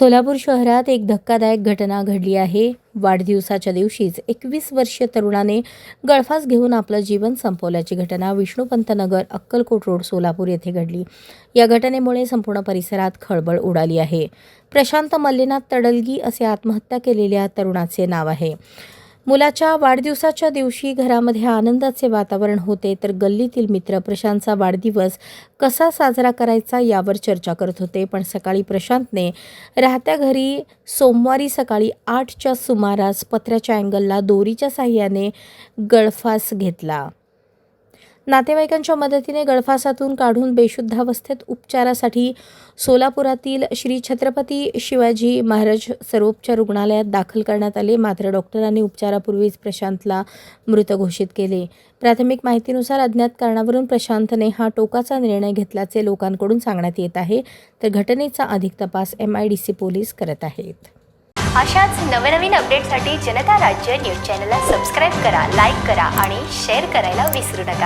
सोलापूर शहरात एक धक्कादायक घटना घडली आहे. वाढदिवसाच्या दिवशीच एकवीस वर्षीय तरुणाने गळफास घेऊन आपलं जीवन संपवल्याची घटना विष्णुपंत नगर अक्कलकोट रोड सोलापूर येथे घडली. या घटनेमुळे संपूर्ण परिसरात खळबळ उडाली आहे. प्रशांत मल्लीनाथ तडलगी असे आत्महत्या केलेल्या तरुणाचे नाव आहे. मुलाच्या वाढदिवसाच्या दिवशी घरामध्ये आनंदाचे वातावरण होते तर गल्लीतील मित्र प्रशांतचा वाढदिवस कसा साजरा करायचा यावर चर्चा करत होते. पण सकाळी प्रशांतने राहत्या घरी सोमवारी सकाळी आठच्या सुमारास पत्र्याच्या अँगलला दोरीच्या साह्याने गळफास घेतला. नातेवाईकांच्या मदतीने गळफासातून काढून बेशुद्धावस्थेत उपचारासाठी सोलापुरातील श्री छत्रपती शिवाजी महाराज सर्वोपचार रुग्णालयात दाखल करण्यात आले. मात्र डॉक्टरांनी उपचारापूर्वीच प्रशांतला मृत घोषित केले. प्राथमिक माहितीनुसार अज्ञात कारणावरून प्रशांतने हा टोकाचा निर्णय घेतल्याचे लोकांकडून सांगण्यात येत आहे. तर घटनेचा अधिक तपास M I D C police करत आहेत. अशाच नवनवीन अपडेटसाठी जनता राज्य न्यूज चॅनलला सबस्क्राईब करा लाईक करा आणि शेअर करायला विसरू नका.